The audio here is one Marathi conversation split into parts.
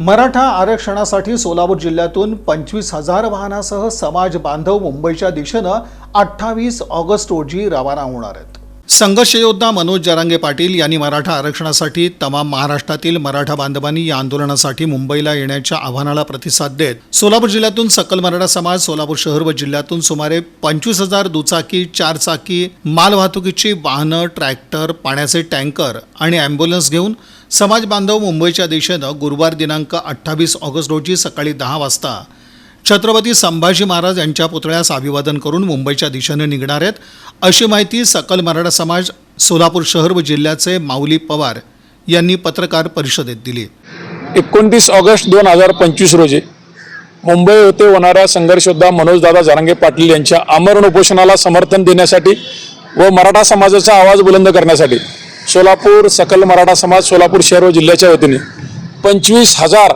मराठा आरक्षणासाठी सोलापूर जिल्ह्यातून पंचवीस हजार वाहनासह समाज बांधव मुंबईच्या दिशेनं अठ्ठावीस ऑगस्ट रोजी रवाना होणार आहेत. संघर्ष योद्धा मनोज जरांगे पाटील यांनी मराठा आरक्षणासाठी तमाम महाराष्ट्रातील मराठा बांधवांनी या आंदोलनासाठी मुंबईला येण्याच्या आव्हानाला प्रतिसाद देत सोलापूर जिल्ह्यातून सकल मराठा समाज सोलापूर शहर व जिल्ह्यातून सुमारे पंचवीस हजार दुचाकी चारचाकी मालवाहतुकीची वाहनं ट्रॅक्टर पाण्याचे टँकर आणि अँब्युलन्स घेऊन समाज बांधव मुंबईच्या दिशेनं गुरुवार दिनांक अठ्ठावीस ऑगस्ट रोजी सकाळी दहा वाजता छत्रपती संभाजी महाराज यांच्या पुतळ्यास अभिवादन करून मुंबईच्या दिशेने निघणार आहेत. अशी माहिती सकल मराठा समाज सोलापूर शहर व जिल्ह्याचे माऊली पवार यांनी पत्रकार परिषदेत दिली. एकोणतीस ऑगस्ट दोन हजार पंचवीस रोजी मुंबई होते होणाऱ्या संघर्षोद्धा मनोजदादा जारांगे पाटील यांच्या आमरण उपोषणाला समर्थन देण्यासाठी व मराठा समाजाचा आवाज बुलंद करण्यासाठी सोलापूर सकल मराठा समाज सोलापूर शहर व जिल्ह्याच्या वतीने पंचवीस हजार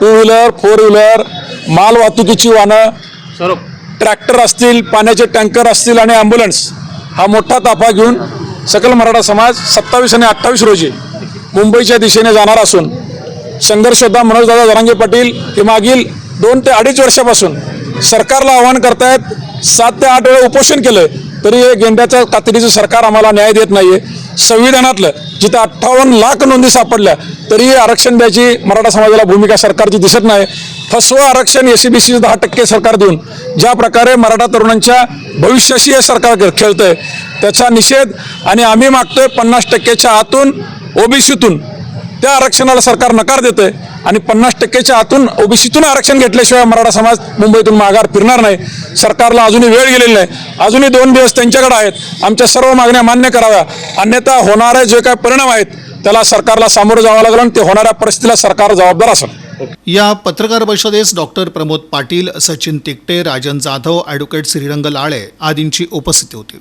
टू व्हीलर फोर व्हीलर माल वाहतुकीची वाहनं ट्रॅक्टर असतील पाण्याचे टँकर असतील आणि ॲम्ब्युलन्स हा मोठा ताफा घेऊन सकल मराठा समाज सत्तावीस आणि अठ्ठावीस रोजी मुंबईच्या दिशेने जाणार असून संघर्ष योद्धा मनोजदादा जरांगे पाटील हे मागील दोन ते अडीच वर्षापासून सरकारला आवाहन करतायत सात ते आठ वेळा उपोषण केलं तरी हे गेंड्याच्या कातडीचं सरकार आम्हाला न्याय देत नाहीये. संविधानातलं जिथं अठ्ठावन्न लाख नोंदी सापडल्या तरीही आरक्षण द्यायची मराठा समाजाला भूमिका सरकारची दिसत नाही. फसवं आरक्षण एस सी बी सी दहा टक्के सरकार देऊन ज्या प्रकारे मराठा तरुणांच्या भविष्याशी हे सरकार खेळतंय त्याचा निषेध आणि आम्ही मागतोय पन्नास टक्क्याच्या आतून ओबीसीतून त्या आरक्षणाला सरकार नकार देतंय. आणि पन्नास टक्क्याच्या आतून ओबीसीतून आरक्षण घेतल्याशिवाय मराठा समाज मुंबईतून माघार फिरणार नाही. सरकारला अजूनही वेळ गेलेली नाही. अजूनही दोन दिवस त्यांच्याकडे आहेत. आमच्या सर्व मागण्या मान्य कराव्या. अन्यथा होणारे जे काय परिणाम आहेत त्याला सरकारला सामोरं जावं लागलं आणि ते होणाऱ्या परिस्थितीला सरकार जबाबदार असेल. या पत्रकार परिषदेस डॉक्टर प्रमोद पाटील सचिन तिकटे राजन जाधव ॲडव्होकेट श्रीरंग लाळे आदींची उपस्थिती होती.